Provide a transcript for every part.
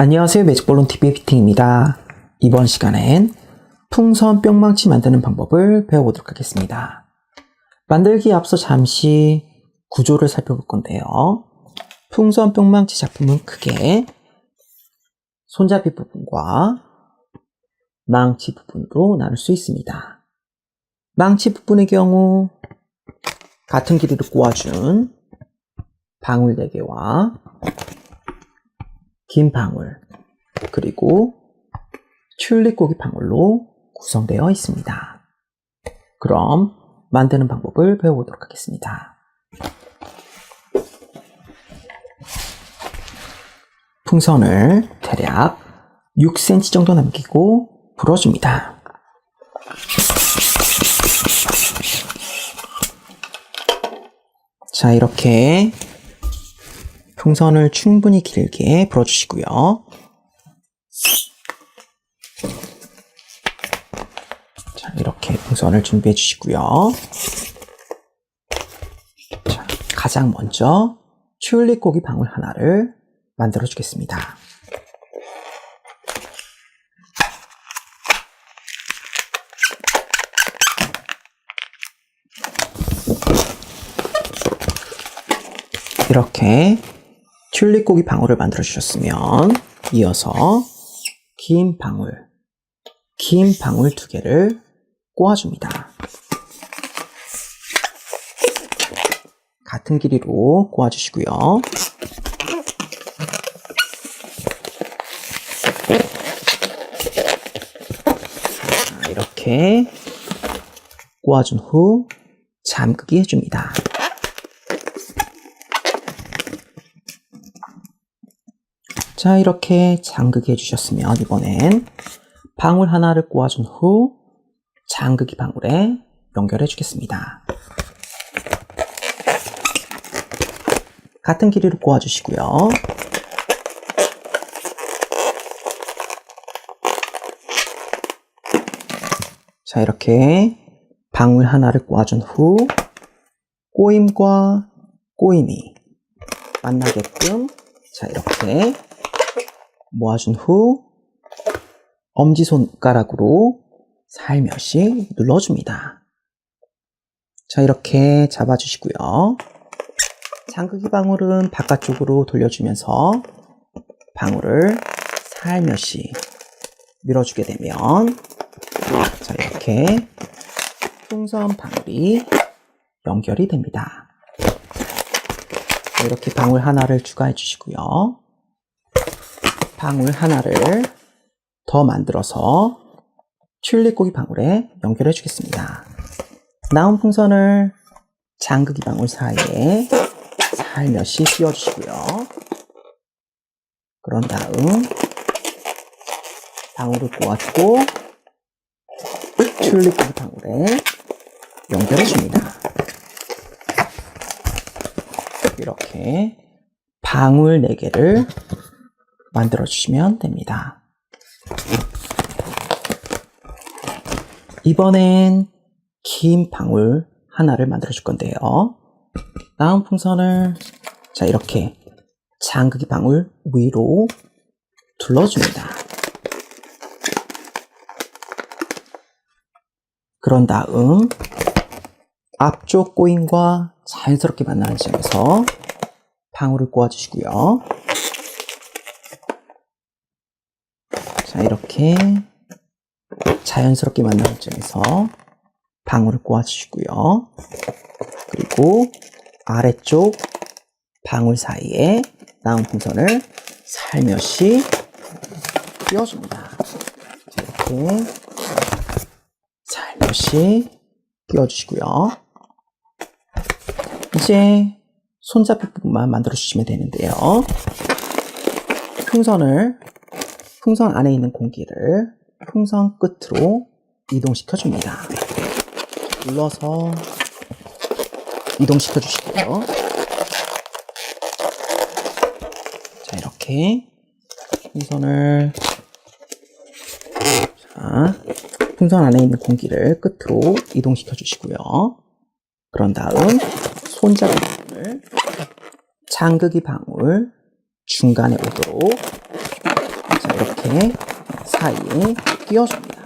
안녕하세요. 매직볼론TV의 피팅입니다. 이번 시간엔 풍선 뿅망치 만드는 방법을 배워보도록 하겠습니다. 만들기에 앞서 잠시 구조를 살펴볼 건데요. 풍선 뿅망치 작품은 크게 손잡이 부분과 망치 부분으로 나눌 수 있습니다. 망치 부분의 경우 같은 길이를 꼬아준 방울 4개와 긴 방울, 그리고 튤립고기 방울로 구성되어 있습니다. 그럼 만드는 방법을 배워보도록 하겠습니다. 풍선을 대략 6cm 정도 남기고 불어줍니다. 자, 이렇게 풍선을 충분히 길게 불어주시고요. 자, 이렇게 풍선을 준비해 주시고요. 자, 가장 먼저 튤립 고기 방울 하나를 만들어 주겠습니다. 이렇게 튤립 고기 방울을 만들어 주셨으면 이어서 긴 방울, 긴 방울 두 개를 꼬아줍니다. 같은 길이로 꼬아주시고요. 자, 이렇게 꼬아준 후 잠그기 해줍니다. 자, 이렇게 잠그게 해주셨으면 이번엔 방울 하나를 꼬아준 후 잠그기 방울에 연결해 주겠습니다. 같은 길이로 꼬아주시고요. 자, 이렇게 방울 하나를 꼬아준 후 꼬임과 꼬임이 만나게끔 자, 이렇게 모아준 후 엄지손가락으로 살며시 눌러줍니다. 자, 이렇게 잡아주시고요. 장극이 방울은 바깥쪽으로 돌려주면서 방울을 살며시 밀어주게 되면 자, 이렇게 풍선 방울이 연결이 됩니다. 이렇게 방울 하나를 추가해 주시고요. 방울 하나를 더 만들어서 튤립고기 방울에 연결해 주겠습니다. 나온 풍선을 장극이 방울 사이에 살며시 씌워 주시고요. 그런 다음 방울을 꼬아주고 튤립고기 방울에 연결해 줍니다. 이렇게 방울 4개를 만들어 주시면 됩니다. 이번엔 긴 방울 하나를 만들어 줄 건데요. 나온 풍선을 자 이렇게 장극이 방울 위로 둘러줍니다. 그런 다음 앞쪽 꼬인과 자연스럽게 만나는 지점에서 방울을 꼬아주시고요. 자, 이렇게 자연스럽게 만나는 지점에서 방울을 꼬아주시고요. 그리고 아래쪽 방울 사이에 나온 풍선을 살며시 끼워줍니다. 자, 이렇게 살며시 끼워주시고요. 이제 손잡이 부분만 만들어 주시면 되는데요. 풍선을 풍선 안에 있는 공기를 풍선 끝으로 이동시켜 줍니다. 눌러서 이동시켜 주시고요. 자, 이렇게 풍선을 자, 풍선 안에 있는 공기를 끝으로 이동시켜 주시고요. 그런 다음 손잡이 부분을 장극이 방울 중간에 오도록 자, 이렇게 사이에 끼워줍니다.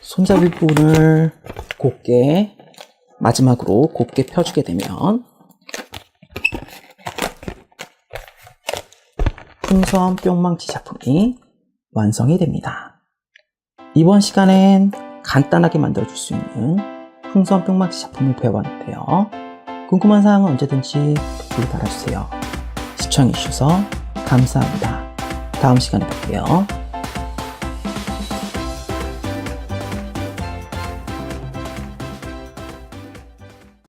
손잡이 부분을 곱게 마지막으로 곱게 펴주게 되면 풍선 뿅망치 작품이 완성이 됩니다. 이번 시간엔 간단하게 만들어줄 수 있는 풍선 뿅망치 작품을 배워봤는데요. 궁금한 사항은 언제든지 댓글 달아주세요. 시청해주셔서 감사합니다. 다음 시간에 뵐게요.